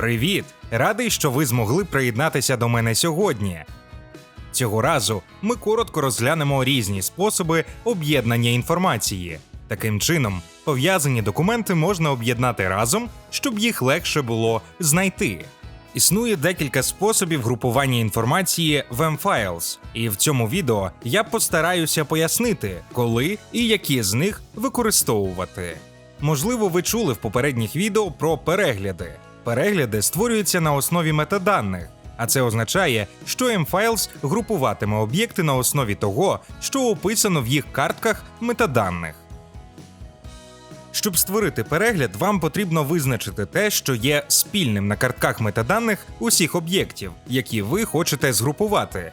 Привіт! Радий, що ви змогли приєднатися до мене сьогодні. Цього разу ми коротко розглянемо різні способи об'єднання інформації. Таким чином, пов'язані документи можна об'єднати разом, щоб їх легше було знайти. Існує декілька способів групування інформації в M-Files, і в цьому відео я постараюся пояснити, коли і які з них використовувати. Можливо, ви чули в попередніх відео про перегляди. Перегляди створюються на основі метаданих, а це означає, що M-Files групуватиме об'єкти на основі того, що описано в їх картках метаданих. Щоб створити перегляд, вам потрібно визначити те, що є спільним на картках метаданих усіх об'єктів, які ви хочете згрупувати.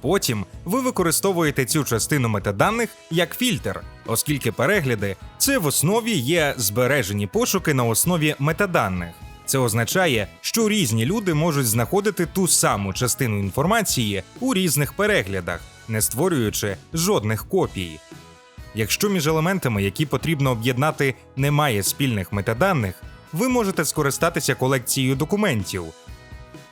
Потім ви використовуєте цю частину метаданих як фільтр, оскільки перегляди це в основі є збережені пошуки на основі метаданих. Це означає, що різні люди можуть знаходити ту саму частину інформації у різних переглядах, не створюючи жодних копій. Якщо між елементами, які потрібно об'єднати, немає спільних метаданих, ви можете скористатися колекцією документів.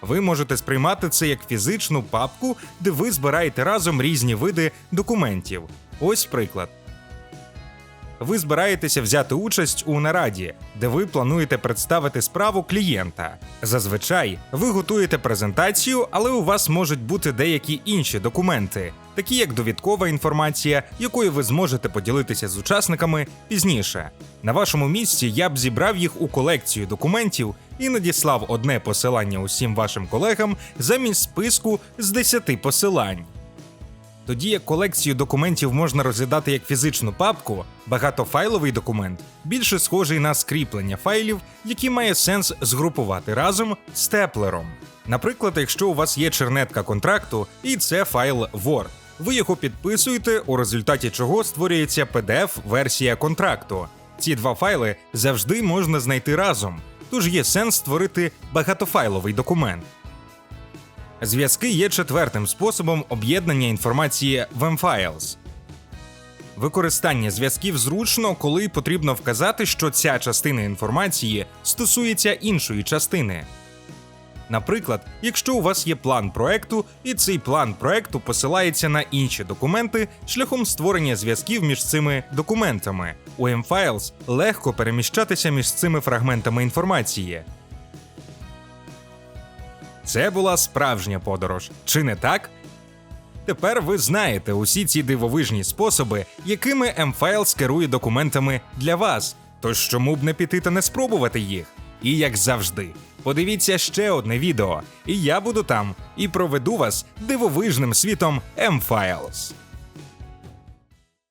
Ви можете сприймати це як фізичну папку, де ви збираєте разом різні види документів. Ось приклад. Ви збираєтеся взяти участь у нараді, де ви плануєте представити справу клієнта. Зазвичай ви готуєте презентацію, але у вас можуть бути деякі інші документи, такі як довідкова інформація, якою ви зможете поділитися з учасниками пізніше. На вашому місці я б зібрав їх у колекцію документів і надіслав одне посилання усім вашим колегам замість списку з 10 посилань. Тоді як колекцію документів можна розглядати як фізичну папку, багатофайловий документ більше схожий на скріплення файлів, які має сенс згрупувати разом з теплером. Наприклад, якщо у вас є чернетка контракту і це файл Word, ви його підписуєте, у результаті чого створюється PDF-версія контракту. Ці два файли завжди можна знайти разом, тож є сенс створити багатофайловий документ. Зв'язки є четвертим способом об'єднання інформації в M-Files. Використання зв'язків зручно, коли потрібно вказати, що ця частина інформації стосується іншої частини. Наприклад, якщо у вас є план проекту, і цей план проекту посилається на інші документи шляхом створення зв'язків між цими документами, у M-Files легко переміщатися між цими фрагментами інформації. Це була справжня подорож, чи не так? Тепер ви знаєте усі ці дивовижні способи, якими M-Files керує документами для вас. Тож чому б не піти та не спробувати їх? І як завжди, подивіться ще одне відео, і я буду там і проведу вас дивовижним світом M-Files.